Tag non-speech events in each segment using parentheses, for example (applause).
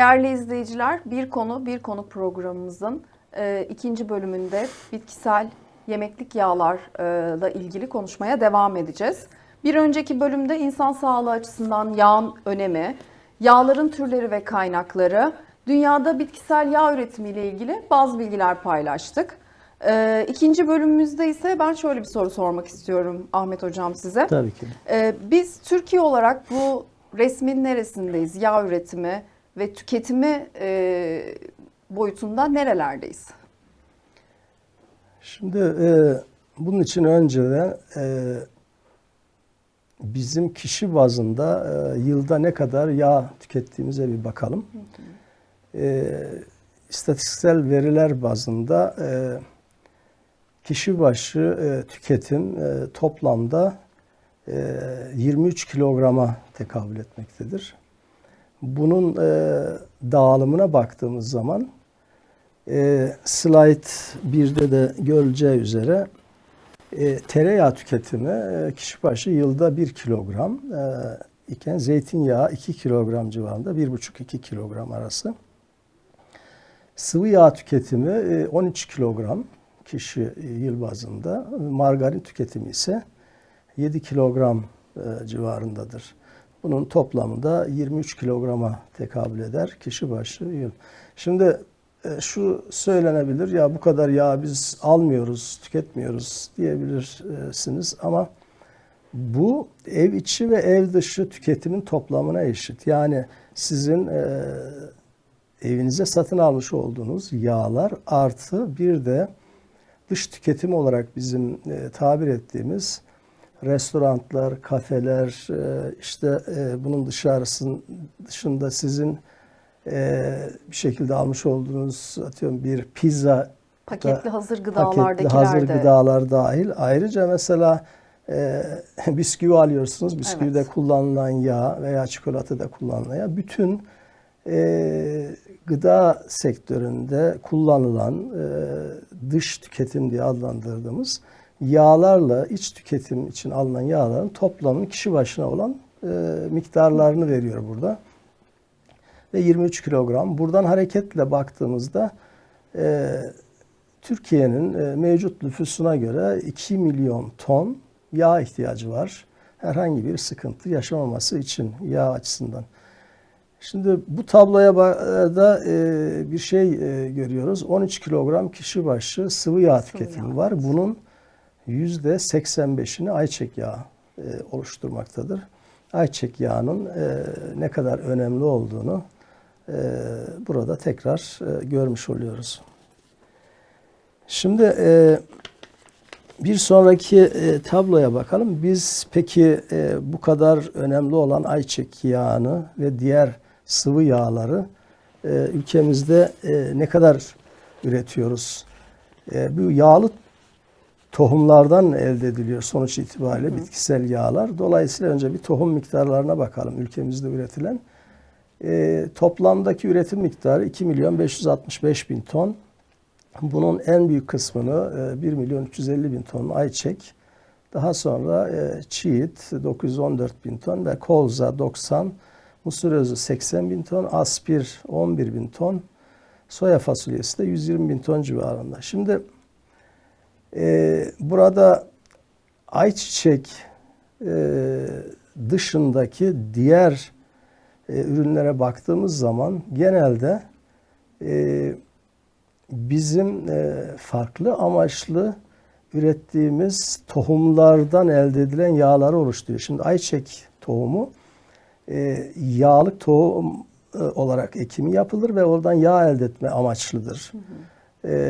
Değerli izleyiciler, Bir Konu Bir Konu programımızın e, ikinci bölümünde bitkisel yemeklik yağlarla ilgili konuşmaya devam edeceğiz. Bir önceki bölümde insan sağlığı açısından yağın önemi, yağların türleri ve kaynakları, dünyada bitkisel yağ üretimiyle ilgili bazı bilgiler paylaştık. E, ikinci bölümümüzde ise ben şöyle bir soru sormak istiyorum Ahmet Hocam size. Tabii ki. Ee, biz Türkiye olarak bu resmin neresindeyiz? Yağ üretimi ve tüketimi e, boyutunda nerelerdeyiz? Şimdi e, bunun için önceden e, bizim kişi bazında e, yılda ne kadar yağ tükettiğimize bir bakalım. E, istatistiksel veriler bazında e, kişi başı e, tüketim e, toplamda e, 23 kilograma tekabül etmektedir. Bunun e, dağılımına baktığımız zaman e, slide 1'de de görüleceği üzere e, tereyağı tüketimi e, kişi başı yılda 1 kilogram e, iken zeytinyağı 2 kilogram civarında 1,5-2 kilogram arası. Sıvı yağ tüketimi e, 13 kilogram kişi e, yıl bazında. Margarin tüketimi ise 7 kilogram e, civarındadır. Bunun toplamı da 23 kilograma tekabül eder kişi başı yıl. Şimdi e, şu söylenebilir ya bu kadar yağ biz almıyoruz, tüketmiyoruz diyebilirsiniz ama bu ev içi ve ev dışı tüketimin toplamına eşit. Yani sizin e, evinize satın almış olduğunuz yağlar artı bir de dış tüketim olarak bizim e, tabir ettiğimiz restoranlar, kafeler, e, işte e, bunun dışarısın dışında sizin e, bir şekilde almış olduğunuz atıyorum bir pizza Paketli da- hazır paketli gıdalardakiler hazır gıdalar dahil. Ayrıca mesela e, (laughs) bisküvi alıyorsunuz. Bisküvide Evet. kullanılan yağ veya çikolatada kullanılan yağ. Bütün e, gıda sektöründe kullanılan e, dış tüketim diye adlandırdığımız yağlarla iç tüketim için alınan yağların toplamının kişi başına olan e, miktarlarını veriyor burada. Ve 23 kilogram. Buradan hareketle baktığımızda e, Türkiye'nin e, mevcut nüfusuna göre 2 milyon ton yağ ihtiyacı var. Herhangi bir sıkıntı yaşamaması için yağ açısından. Şimdi bu tabloya da e, bir şey e, görüyoruz. 13 kilogram kişi başı sıvı yağ tüketimi yağ, var. Bunun yüzde 85'ini ayçiçek yağı e, oluşturmaktadır. Ayçiçek yağının e, ne kadar önemli olduğunu e, burada tekrar e, görmüş oluyoruz. Şimdi e, bir sonraki e, tabloya bakalım. Biz peki e, bu kadar önemli olan ayçiçek yağını ve diğer sıvı yağları e, ülkemizde e, ne kadar üretiyoruz? E, bu yağlı tohumlardan elde ediliyor sonuç itibariyle bitkisel yağlar. Dolayısıyla önce bir tohum miktarlarına bakalım ülkemizde üretilen. E, toplamdaki üretim miktarı 2 milyon 565 bin ton. Bunun en büyük kısmını e, 1 milyon 350 bin ton ayçiçek, daha sonra e, çiğit 914 bin ton ve kolza 90, mısır özü 80 bin ton, aspir 11 bin ton, soya fasulyesi de 120 bin ton civarında. Şimdi e, burada ayçiçek e, dışındaki diğer e, ürünlere baktığımız zaman genelde e, bizim farklı amaçlı ürettiğimiz tohumlardan elde edilen yağları oluşturuyor. Şimdi ayçiçek tohumu yağlık tohum olarak ekimi yapılır ve oradan yağ elde etme amaçlıdır. E,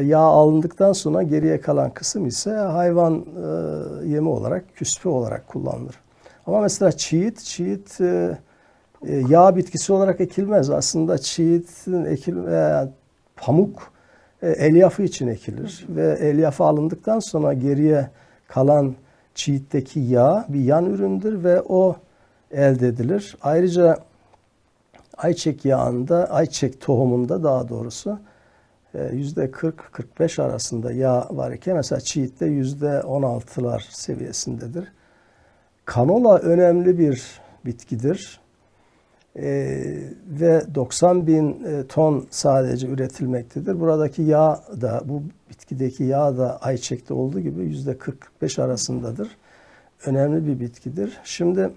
yağ alındıktan sonra geriye kalan kısım ise hayvan e, yemi olarak, küspe olarak kullanılır. Ama mesela çiğit, çiğit e, e, yağ bitkisi olarak ekilmez. Aslında çiğitin ekilme, pamuk elyafı için ekilir ve elyafı alındıktan sonra geriye kalan çiğitteki yağ bir yan üründür ve o elde edilir. Ayrıca ayçiçek yağında, ayçiçek tohumunda daha doğrusu 40-45 arasında yağ var iken mesela çiğitte yüzde 16'lar seviyesindedir. Kanola önemli bir bitkidir. E, ve 90 bin e, ton sadece üretilmektedir. Buradaki yağ da bu bitkideki yağ da ayçiçekte olduğu gibi yüzde 45 arasındadır. Önemli bir bitkidir. Şimdi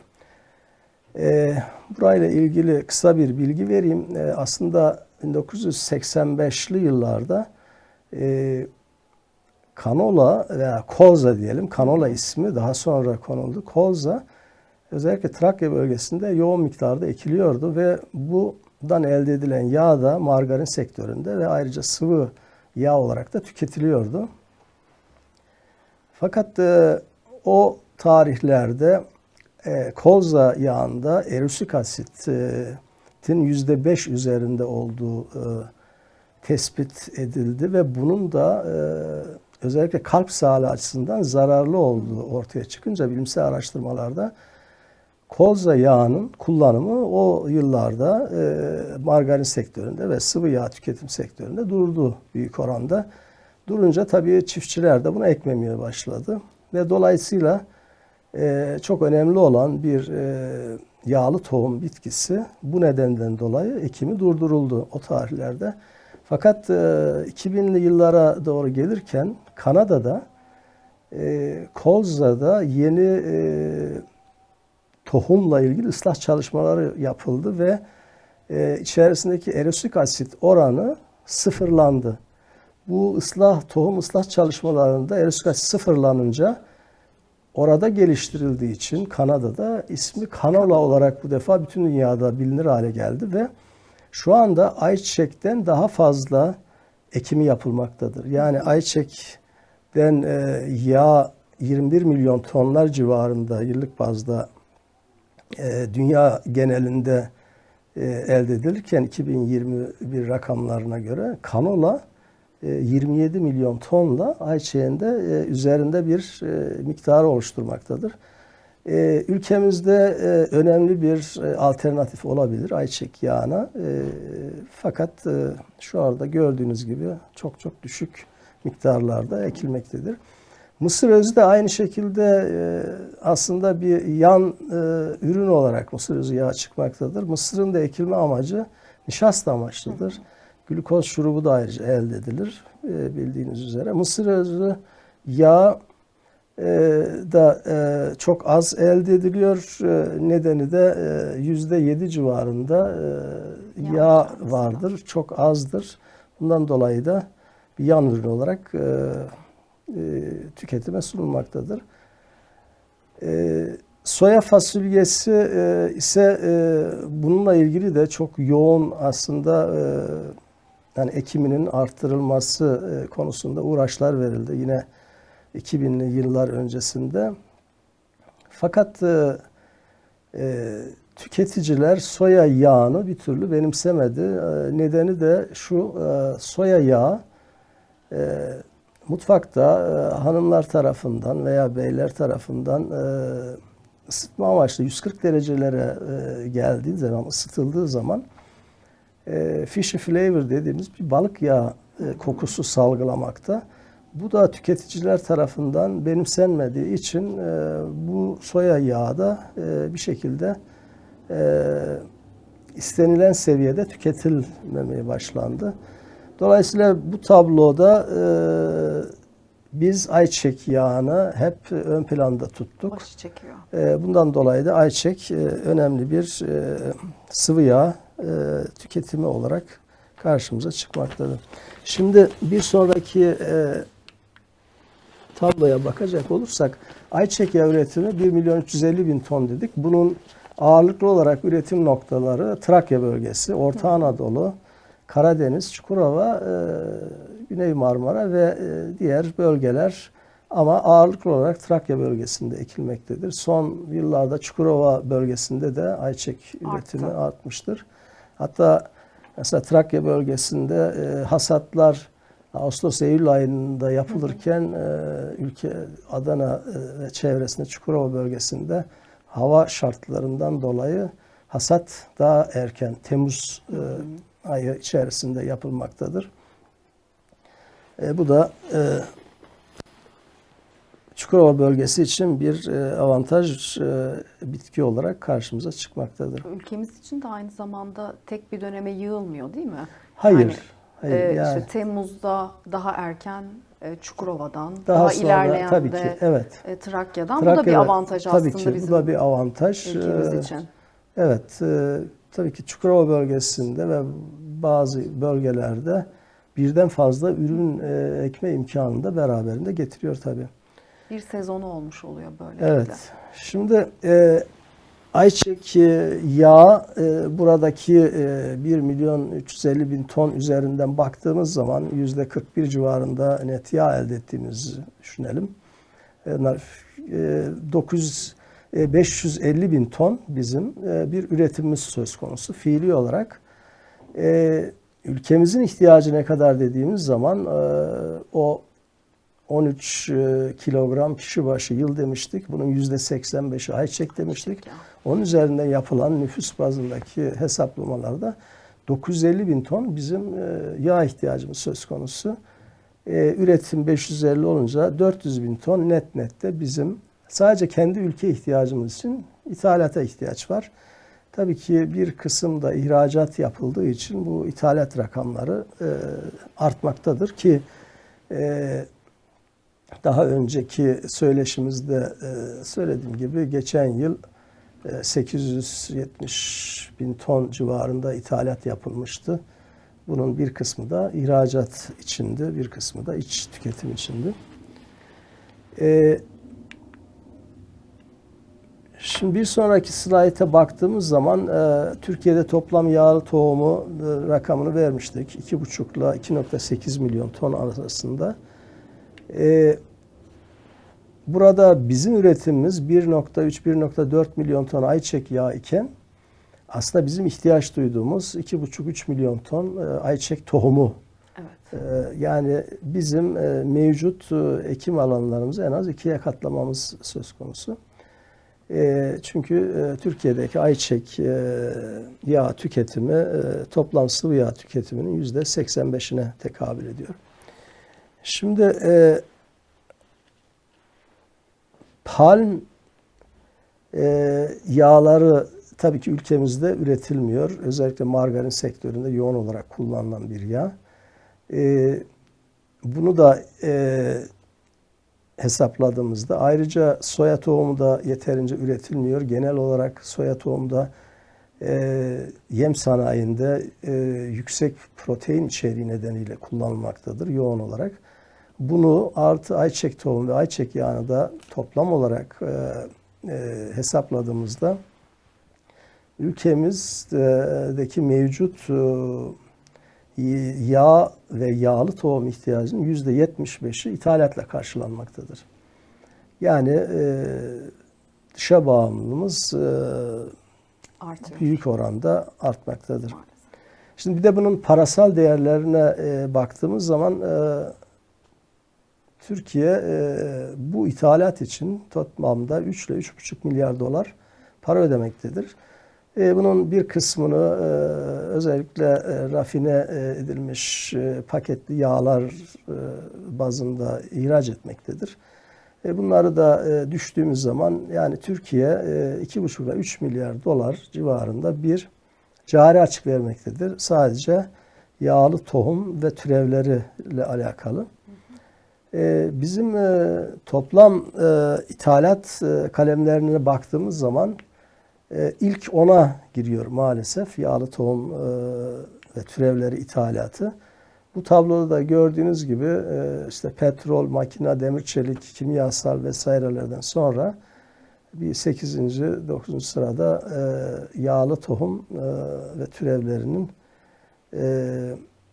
e, burayla ilgili kısa bir bilgi vereyim. E, aslında 1985'li yıllarda e, kanola veya kolza diyelim. Kanola ismi daha sonra konuldu. Kolza özellikle Trakya bölgesinde yoğun miktarda ekiliyordu ve bundan elde edilen yağ da margarin sektöründe ve ayrıca sıvı yağ olarak da tüketiliyordu. Fakat e, o tarihlerde e, kolza yağında erosik asitin %5 üzerinde olduğu e, tespit edildi ve bunun da e, özellikle kalp sağlığı açısından zararlı olduğu ortaya çıkınca bilimsel araştırmalarda kolza yağının kullanımı o yıllarda e, margarin sektöründe ve sıvı yağ tüketim sektöründe durdu büyük oranda. Durunca tabii çiftçiler de bunu ekmemeye başladı ve dolayısıyla e, çok önemli olan bir e, yağlı tohum bitkisi bu nedenden dolayı ekimi durduruldu o tarihlerde. Fakat e, 2000'li yıllara doğru gelirken Kanada'da e, Kolza'da yeni e, tohumla ilgili ıslah çalışmaları yapıldı ve e, içerisindeki erosik asit oranı sıfırlandı. Bu ıslah tohum ıslah çalışmalarında erosik asit sıfırlanınca orada geliştirildiği için Kanada'da ismi kanola olarak bu defa bütün dünyada bilinir hale geldi ve şu anda ayçiçekten daha fazla ekimi yapılmaktadır. Yani ayçiçekten e, yağ 21 milyon tonlar civarında yıllık bazda e, dünya genelinde e, elde edilirken 2021 rakamlarına göre kanola 27 milyon tonla ayçiçeğinde e, üzerinde bir e, miktarı oluşturmaktadır. E, ülkemizde e, önemli bir e, alternatif olabilir ayçiçek yağına. E, fakat e, şu anda gördüğünüz gibi çok çok düşük miktarlarda ekilmektedir. Mısır özü de aynı şekilde e, aslında bir yan e, ürün olarak mısır özü yağı çıkmaktadır. Mısırın da ekilme amacı nişasta amaçlıdır. Glukoz şurubu da ayrıca elde edilir e, bildiğiniz üzere. Mısır özü yağı e, da e, çok az elde ediliyor. E, nedeni de e, yüzde yedi civarında e, Yağ yağ vardır. Çok azdır. Bundan dolayı da bir yan ürün olarak e, e, tüketime sunulmaktadır. E, soya fasulyesi e, ise e, bununla ilgili de çok yoğun aslında e, yani ekiminin arttırılması e, konusunda uğraşlar verildi. Yine 2000'li yıllar öncesinde. Fakat e, e, tüketiciler soya yağını bir türlü benimsemedi. E, nedeni de şu e, soya yağı e, mutfakta e, hanımlar tarafından veya beyler tarafından e, ısıtma amaçlı 140 derecelere e, geldiği zaman, ısıtıldığı zaman e, fishy flavor dediğimiz bir balık yağı e, kokusu salgılamakta. Bu da tüketiciler tarafından benimsenmediği için e, bu soya yağı da e, bir şekilde e, istenilen seviyede tüketilmemeye başlandı. Dolayısıyla bu tabloda e, biz ayçiçek yağını hep ön planda tuttuk. E, bundan dolayı da ayçiçek e, önemli bir e, sıvı yağ e, tüketimi olarak karşımıza çıkmaktadır. Şimdi bir sonraki e, tabloya bakacak olursak ayçiçek yağı üretimi 1 milyon 350 bin ton dedik. Bunun ağırlıklı olarak üretim noktaları Trakya bölgesi, Orta Anadolu, Karadeniz, Çukurova, e, Güney Marmara ve e, diğer bölgeler ama ağırlıklı olarak Trakya bölgesinde ekilmektedir. Son yıllarda Çukurova bölgesinde de ayçiçek üretimi Arttı. artmıştır. Hatta mesela Trakya bölgesinde e, hasatlar Ağustos-Eylül ayında yapılırken e, ülke Adana e, ve çevresinde Çukurova bölgesinde hava şartlarından dolayı hasat daha erken Temmuz e, ayı içerisinde yapılmaktadır. E, bu da e, Çukurova bölgesi için bir e, avantaj e, bitki olarak karşımıza çıkmaktadır. Ülkemiz için de aynı zamanda tek bir döneme yığılmıyor değil mi? Hayır. Yani, hayır Ee, yani işte Temmuz'da daha erken e, Çukurova'dan, daha, daha, sonra ilerleyen tabii de ki evet. e, Trakya'dan. bu da bir avantaj aslında tabii ki bizim bu da bir avantaj. ülkemiz için. Evet, e, tabii ki Çukurova bölgesinde ve bazı bölgelerde birden fazla ürün e, ekme imkanını da beraberinde getiriyor tabii. Bir sezonu olmuş oluyor böylelikle. Evet. Şimdi e, ayçiçek e, yağı e, buradaki e, 1 milyon 350 bin ton üzerinden baktığımız zaman yüzde 41 civarında net yağ elde ettiğimizi düşünelim. E, nar- e, 900 e, 550 bin ton bizim e, bir üretimimiz söz konusu fiili olarak. E, ülkemizin ihtiyacı ne kadar dediğimiz zaman e, o 13 e, kilogram kişi başı yıl demiştik. Bunun yüzde 85'i ayçiçek demiştik. Onun üzerinden yapılan nüfus bazındaki hesaplamalarda 950 bin ton bizim e, yağ ihtiyacımız söz konusu. E, Üretim 550 olunca 400 bin ton net nette bizim sadece kendi ülke ihtiyacımız için ithalata ihtiyaç var. Tabii ki bir kısım da ihracat yapıldığı için bu ithalat rakamları artmaktadır ki daha önceki söyleşimizde e, söylediğim gibi geçen yıl e, 870 bin ton civarında ithalat yapılmıştı. Bunun bir kısmı da ihracat içindi, bir kısmı da iç tüketim içindi. E, Şimdi bir sonraki slayta baktığımız zaman e, Türkiye'de toplam yağlı tohumu e, rakamını vermiştik. 2,5 ile 2,8 milyon ton arasında. E, burada bizim üretimimiz 1.3-1.4 milyon ton ayçiçek yağı iken aslında bizim ihtiyaç duyduğumuz 2,5-3 milyon ton e, ayçiçek tohumu. Evet. E, yani bizim e, mevcut e, ekim alanlarımızı en az ikiye katlamamız söz konusu. E, çünkü e, Türkiye'deki ayçiçek e, yağ tüketimi e, toplam sıvı yağ tüketiminin yüzde 85'ine tekabül ediyor. Şimdi e, palm e, yağları tabii ki ülkemizde üretilmiyor. Özellikle margarin sektöründe yoğun olarak kullanılan bir yağ. E, bunu da e, hesapladığımızda ayrıca soya tohumu da yeterince üretilmiyor. Genel olarak soya tohumu da e, yem sanayinde e, yüksek protein içeriği nedeniyle kullanılmaktadır yoğun olarak. Bunu artı ayçiçek tohumu ve ayçiçek yağını da toplam olarak e, e, hesapladığımızda ülkemizdeki mevcut e, yağ ve yağlı tohum ihtiyacının yüzde 75'i ithalatla karşılanmaktadır. Yani e, dışa bağımlılığımız e, Artıyor. büyük oranda artmaktadır. Maalesef. Şimdi bir de bunun parasal değerlerine e, baktığımız zaman e, Türkiye e, bu ithalat için toplamda 3 ile 3,5 milyar dolar para ödemektedir. E, bunun bir kısmını e, özellikle e, rafine e, edilmiş e, paketli yağlar e, bazında ihraç etmektedir. E, bunları da e, düştüğümüz zaman yani Türkiye e, 2,5 ile 3 milyar dolar civarında bir cari açık vermektedir. Sadece yağlı tohum ve türevleriyle alakalı. E, bizim e, toplam e, ithalat e, kalemlerine baktığımız zaman ilk ona giriyor maalesef yağlı tohum ve türevleri ithalatı. Bu tabloda da gördüğünüz gibi işte petrol, makina, demir çelik, kimyasal vesairelerden sonra bir 8. 9. sırada yağlı tohum ve türevlerinin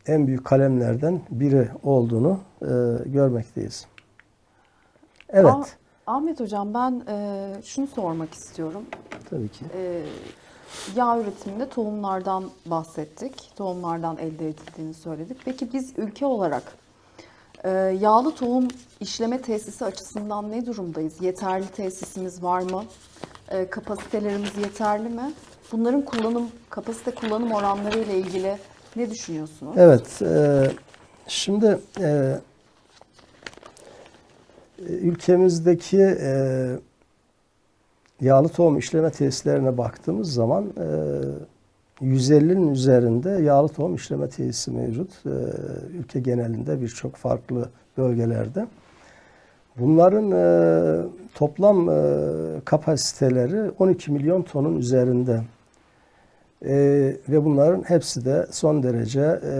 en büyük kalemlerden biri olduğunu e, görmekteyiz. Evet, Ah- Ahmet Hocam ben e, şunu sormak istiyorum. tabii ki. E, yağ üretiminde tohumlardan bahsettik. Tohumlardan elde edildiğini söyledik. Peki biz ülke olarak e, yağlı tohum işleme tesisi açısından ne durumdayız? Yeterli tesisimiz var mı? E, kapasitelerimiz yeterli mi? Bunların kullanım kapasite kullanım oranları ile ilgili ne düşünüyorsunuz? Evet, e, şimdi e, ülkemizdeki e, yağlı tohum işleme tesislerine baktığımız zaman e, 150'nin üzerinde yağlı tohum işleme tesisi mevcut. Ülke genelinde birçok farklı bölgelerde. Bunların e, toplam e, kapasiteleri 12 milyon tonun üzerinde. E, ve bunların hepsi de son derece e,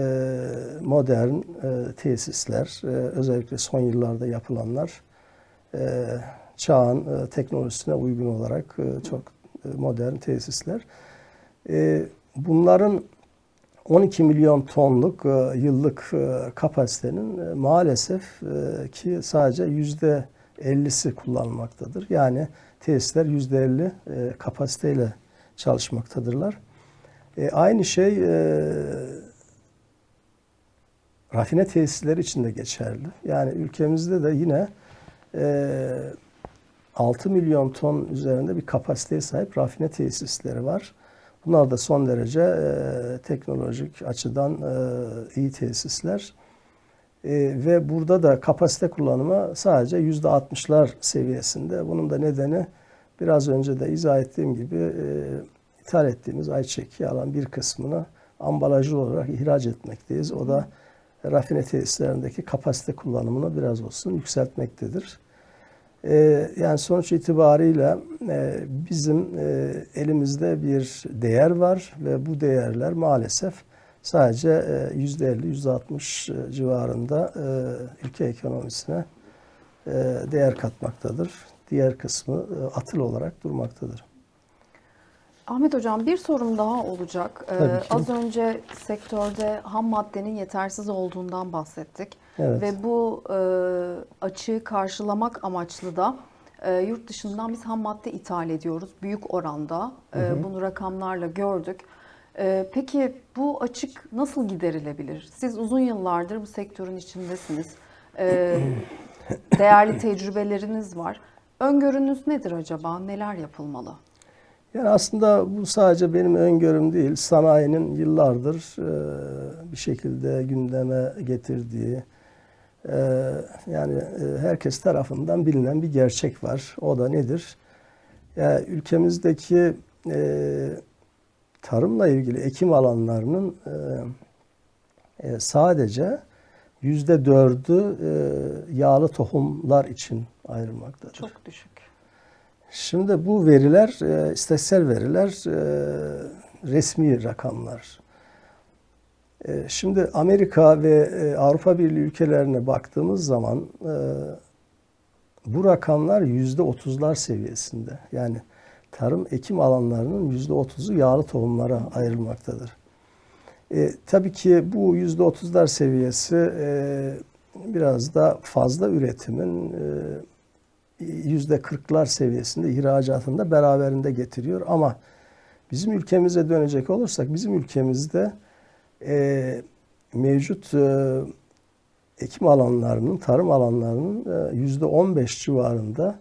modern e, tesisler. E, özellikle son yıllarda yapılanlar e, çağın e, teknolojisine uygun olarak e, çok e, modern tesisler. E, bunların 12 milyon tonluk e, yıllık e, kapasitenin e, maalesef e, ki sadece yüzde 50'si kullanılmaktadır. Yani tesisler yüzde 50 e, kapasiteyle çalışmaktadırlar. E, aynı şey e, rafine tesisleri için de geçerli. Yani ülkemizde de yine e, 6 milyon ton üzerinde bir kapasiteye sahip rafine tesisleri var. Bunlar da son derece e, teknolojik açıdan e, iyi tesisler. E, ve burada da kapasite kullanımı sadece yüzde 60'lar seviyesinde. Bunun da nedeni biraz önce de izah ettiğim gibi e, ithal ettiğimiz ayçiçek yağı bir kısmını ambalajlı olarak ihraç etmekteyiz. O da rafine tesislerindeki kapasite kullanımını biraz olsun yükseltmektedir. Ee, yani sonuç itibariyle e, bizim e, elimizde bir değer var ve bu değerler maalesef sadece e, %50, %60 civarında e, ülke ekonomisine değer katmaktadır. Diğer kısmı atıl olarak durmaktadır. Ahmet Hocam bir sorum daha olacak. Ee, az önce sektörde ham maddenin yetersiz olduğundan bahsettik. Evet. Ve bu e, açığı karşılamak amaçlı da e, yurt dışından biz ham madde ithal ediyoruz büyük oranda. E, bunu rakamlarla gördük. E, peki bu açık nasıl giderilebilir? Siz uzun yıllardır bu sektörün içindesiniz. E, (coughs) değerli tecrübeleriniz var. Öngörünüz nedir acaba? Neler yapılmalı? Yani aslında bu sadece benim öngörüm değil, sanayinin yıllardır e, bir şekilde gündeme getirdiği, e, yani e, herkes tarafından bilinen bir gerçek var. O da nedir? Yani ülkemizdeki e, tarımla ilgili ekim alanlarının e, e, sadece yüzde dördü e, yağlı tohumlar için ayrılmaktadır. Çok düşük. Şimdi bu veriler, e, istatistiksel veriler e, resmi rakamlar. E, şimdi Amerika ve e, Avrupa Birliği ülkelerine baktığımız zaman bu rakamlar yüzde otuzlar seviyesinde. Yani tarım ekim alanlarının yüzde otuzu yağlı tohumlara ayrılmaktadır. E, tabii ki bu yüzde otuzlar seviyesi e, biraz da fazla üretimin e, yüzde kırklar seviyesinde ihracatında beraberinde getiriyor. Ama bizim ülkemize dönecek olursak bizim ülkemizde e, mevcut e, ekim alanlarının, tarım alanlarının e, yüzde on beş civarında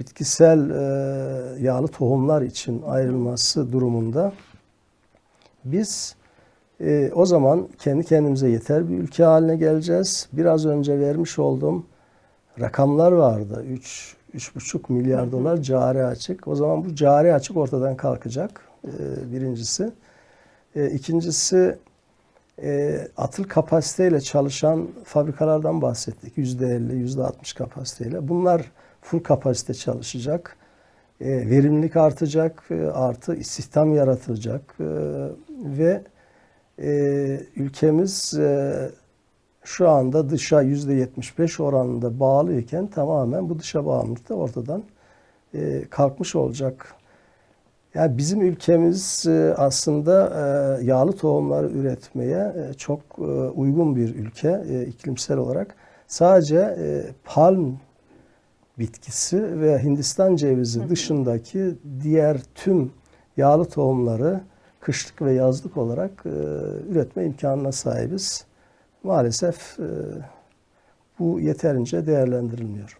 bitkisel e, yağlı tohumlar için ayrılması durumunda biz e, o zaman kendi kendimize yeter bir ülke haline geleceğiz. Biraz önce vermiş olduğum rakamlar vardı. 3 3,5 milyar dolar cari açık. O zaman bu cari açık ortadan kalkacak. Ee, birincisi. Ee, ikincisi e, atıl kapasiteyle çalışan fabrikalardan bahsettik. %50, %60 kapasiteyle. Bunlar full kapasite çalışacak. E, verimlilik artacak, e, artı istihdam yaratılacak e, ve e, ülkemiz e, şu anda dışa %75 oranında bağlıyken tamamen bu dışa bağımlılık da ortadan e, kalkmış olacak. Yani bizim ülkemiz e, aslında e, yağlı tohumları üretmeye e, çok e, uygun bir ülke e, iklimsel olarak. Sadece e, palm bitkisi ve Hindistan cevizi dışındaki diğer tüm yağlı tohumları kışlık ve yazlık olarak e, üretme imkanına sahibiz. Maalesef e, bu yeterince değerlendirilmiyor.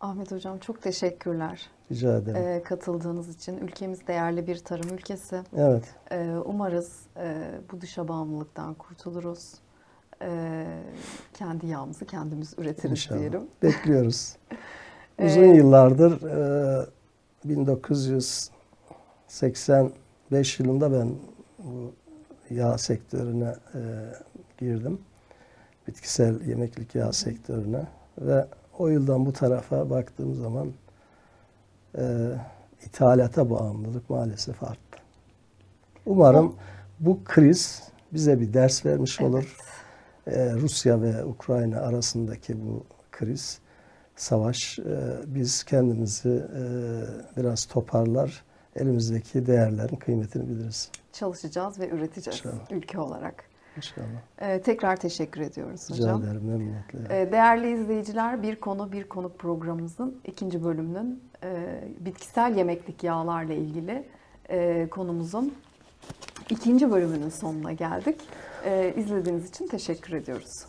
Ahmet Hocam çok teşekkürler Rica ederim. e, katıldığınız için. Ülkemiz değerli bir tarım ülkesi. Evet. E, umarız e, bu dışa bağımlılıktan kurtuluruz. e, kendi yağımızı kendimiz üretiriz İnşallah. diyelim. Bekliyoruz. (laughs) Uzun yıllardır e, 1985 yılında ben bu yağ sektörüne e, girdim. Bitkisel yemeklik yağ sektörüne ve o yıldan bu tarafa baktığım zaman e, ithalata bağımlılık maalesef arttı. Umarım bu kriz bize bir ders vermiş olur. E, Rusya ve Ukrayna arasındaki bu kriz, savaş e, biz kendimizi e, biraz toparlar, elimizdeki değerlerin kıymetini biliriz Çalışacağız ve üreteceğiz İnşallah. ülke olarak. İnşallah. E, tekrar teşekkür ediyoruz Rica hocam. ederim memnuniyetle. E, Değerli izleyiciler, Bir Konu Bir Konuk programımızın ikinci bölümünün e, bitkisel yemeklik yağlarla ilgili e, konumuzun ikinci bölümünün sonuna geldik. E, İzlediğiniz için teşekkür ediyoruz.